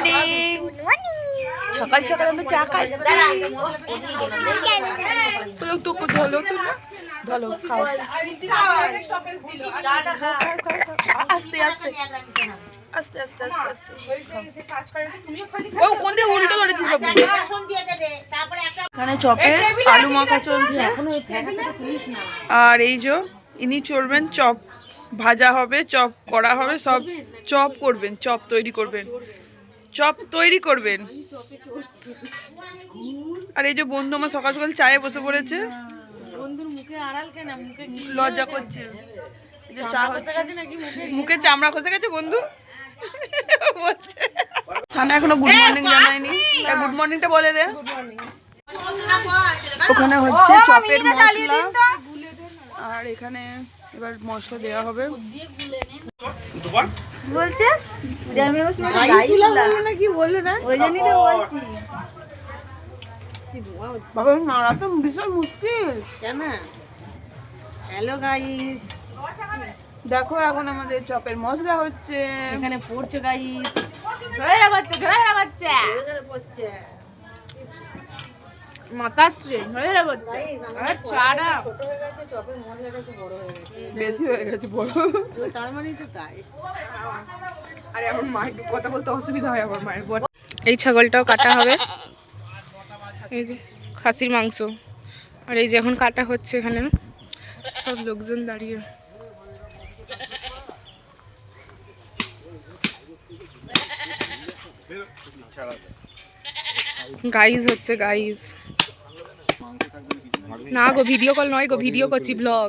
Morning সকাল সকাল আমরা চা খাচ্ছি ধলো তো না। ধলো খাও। আস্তে আস্তে। আস্তে আস্তে আস্তে আস্তে। ও কোন দিকে উল্টো করেছিস বাবু? এখানে চপে আলু মাখা চলছে। আর এই যে ইনি চলবেন চপ ভাজা হবে চপ করা হবে সব চপ করবেন চপ তৈরি করবেন। চপ তৈরি করবেন। আর এই যে বন্ধু আমার সকাল সকাল চায়ে বসে পড়েছে। বন্ধুর মুখে আড়াল কেন? মুখে লজ্জা করছে। এই চা হচ্ছে। মুখে চামড়া খসে গেছে বন্ধু? বলছে। সানা এখনও গুড মর্নিং জানায়নি। গুড মর্নিংটা বলে দে। ওখানে হচ্ছে চপের মশলা। আর এখানে এবার মশলা দেওয়া হবে। বলছে? যে আমি আবার তোমাকে গাইছিলাম নাকি বলল না? ওই জন্যই তো বলছি। বাবা নাড়া তো ভীষণ মুশকিল। কেন? হ্যালো গাইস দেখো এখন আমাদের চপের মশলা হচ্ছে। এখানে পড়ছে গাইস বাচ্চা বাচ্চা। পড়ছে মাতাশ্রী আর চারা বেশি হয়ে গেছে বড়। তার মানেই তো তাই। আরে আমার মা একটু কথা বলতে অসুবিধা হয় আমার মায়ের এই ছাগলটাও কাটা হবে। এই যে খাসির মাংস। আর এই যে এখন কাটা হচ্ছে এখানে সব লোকজন দাঁড়িয়ে। গাইজ হচ্ছে গাইজ না গো ভিডিও কল নয় গো ভিডিও করছি ব্লগ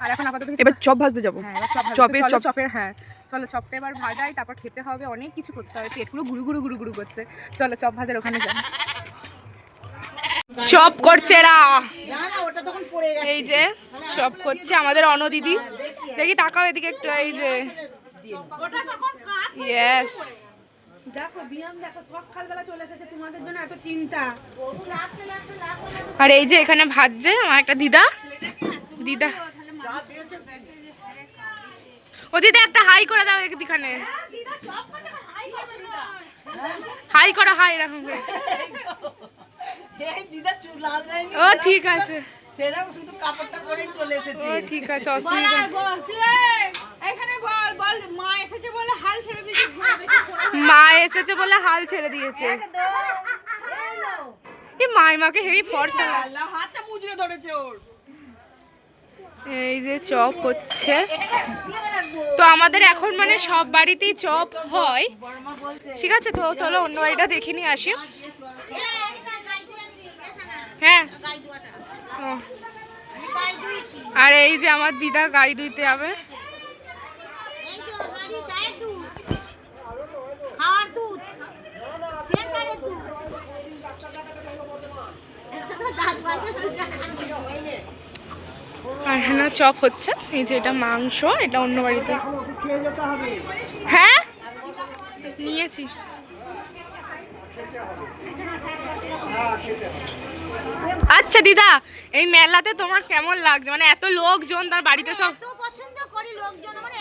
আর এখন আপাতত এবার চপ ভাজতে যাব। হ্যাঁ চপ চপের চপ। চপের হ্যাঁ। চলো চপটা এবার ভাজাই তারপর খেতে হবে অনেক কিছু করতে হবে। পেট পুরো গুরু গুরু গুরু গুরু করছে। চলো চপ ভাজার ওখানে যাই। চপ করছে এরা। এই যে চপ করছে আমাদের অন দিদি। দেখি তাকাও এদিকে একটু এই যে। ইয়েস আর এই যে এখানে ভাজছে আমার একটা দিদা। দিদা। ও দিদা একটা হাই করে দাও এখানে। হাই করো, হাই, এরকম ও, ঠিক আছে। সেরকম শুধু কাপড়টা পরেই চলে এসেছে ও, ঠিক আছে, অসুবিধা। এখানে বল বল মা এসেছে বলে হাল ছেড়ে দিয়েছি। মা এসেছে বলে হাল ছেড়ে দিয়েছে এই মাই মাকে হেভি ফর্সা। হাতটা মুজরে ধরেছে ওর। এই যে চপ হচ্ছে। তো আমাদের এখন মানে সব বাড়িতেই চপ হয়। ঠিক আছে, তো তাহলে অন্য বাড়িটা দেখে নিয়ে আসি। হ্যাঁ। আর এই যে আমার দিদা গাই যাবে। আর এখানে চপ হচ্ছে। এই যে এটা মাংস, এটা অন্য বাড়িতে। হ্যাঁ? নিয়েছি। আচ্ছা দিদা, এই মেলাতে তোমার কেমন লাগছে? মানে এত লোকজন, তার বাড়িতে সব পছন্দ করি লোকজন লাগে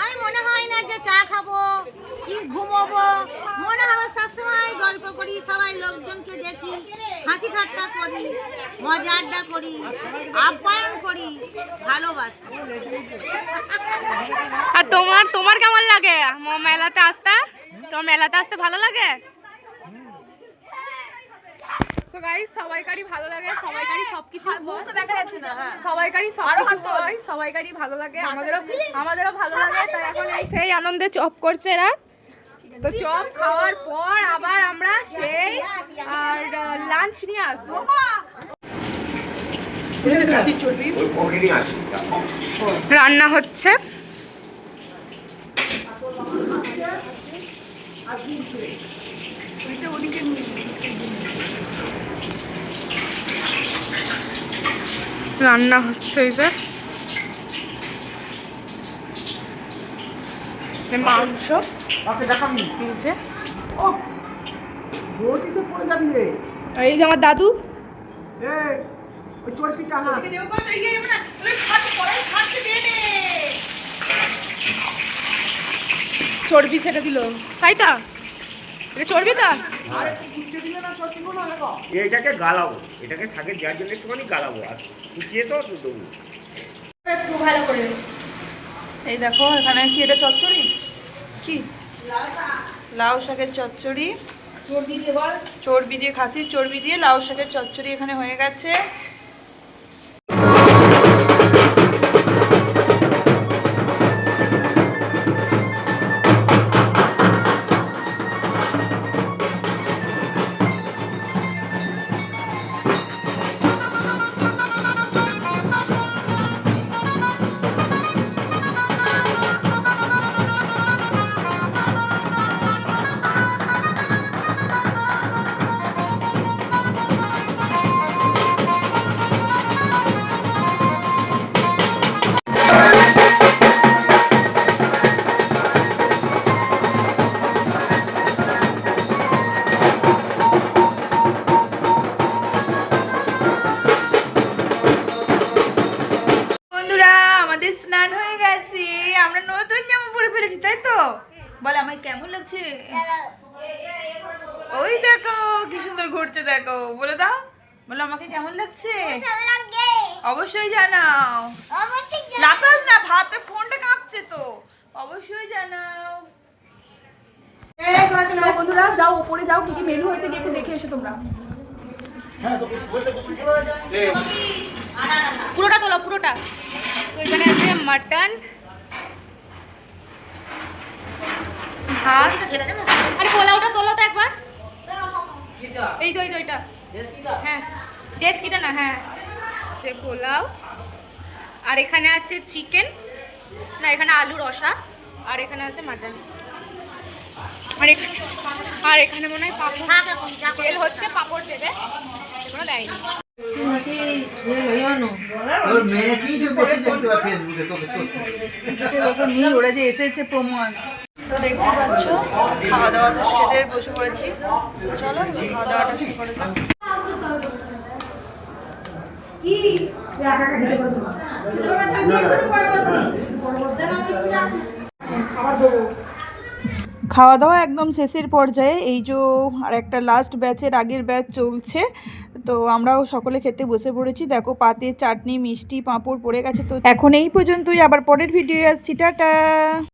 আমি মনে হয় না যে চা খাব, কি ঘুমোবো। মনে হবে সবসময় গল্প করি, সবাই লোকজনকে দেখি, হাসি ঠাট্টা করি, মজা আড্ডা করি, আপ্যায়ন করি, ভালোবাসি। আর তোমার তোমার কেমন লাগে? মেলাতে আসতে? তোমার মেলাতে আসতে ভালো লাগে? তো গাইস সবাইকারই ভালো লাগে সবাইকারই সবকিছু দেখা যাচ্ছে না সবাইকারই সবকিছু হয় সবাইকারই ভালো লাগে আমাদেরও আমাদেরও ভালো লাগে তাই এখন এই সেই আনন্দে চপ করছে এরা। তো চপ খাওয়ার পর আবার আমরা সেই আর লাঞ্চ নিয়ে আসব। রান্না হচ্ছে। রান্না হচ্ছে এই যে। মাংস। এই যে। আমার দাদু। চর্বি ছেড়ে দিল। তাই তা। এটা তা? এটাকে গালাবো। এটাকে থাকে দেওয়ার জন্য একটুখানি গালাবো। আর কুচিয়ে তো দেবো একটু ভালো করে এই দেখো এখানে কি এটা চচ্চড়ি? কি? লাউ শাকের চচ্চড়ি। চর্বি দিয়ে খাসির চর্বি দিয়ে লাউ শাকের চচ্চড়ি এখানে হয়ে গেছে। নতুন জামা পরে ফেলেছি তাই তো? বলে আমায় কেমন লাগছে? ওই দেখো কি সুন্দর ঘুরছে দেখো। বলে দাও বলে আমাকে কেমন লাগছে? অবশ্যই জানাও। লাফাস না ভাতটা ফোনটা কাঁপছে তো। অবশ্যই জানাও। বন্ধুরা যাও উপরে যাও কি কি মেনু হয়েছে গিয়ে একটু দেখে এসো তোমরা। পুরোটা তোলো পুরোটা। সো এখানে আছে মাটন ভাত আরে পোলাওটা তোলো তো একবার। এই যে ওই যে ওইটা। হ্যাঁ ডেচকিটা না? হ্যাঁ। সে পোলাও। আর এখানে আছে চিকেন। না এখানে আলু রসা। আর এখানে আছে মাটন। আর এখানে আর এখানে মনে হয় পাপড়। তেল হচ্ছে পাপড় দেবে। এগুলো দেয়নি। তো ওরা যে এসেছে প্রমাণ। তো দেখতে পাচ্ছ খাওয়া দাওয়া তো খেতে বসে পড়েছি। তো চলো খাওয়া দাওয়াটা শুরু করে। খাওয়া দাওয়া একদম শেষের পর্যায়ে এই যে আর একটা লাস্ট ব্যাচের আগের ব্যাচ চলছে। তো আমরাও সকলে খেতে বসে পড়েছি। দেখো পাতে চাটনি মিষ্টি পাঁপড় পড়ে গেছে। তো এখন এই পর্যন্তই আবার পরের ভিডিও আসছি টাটা!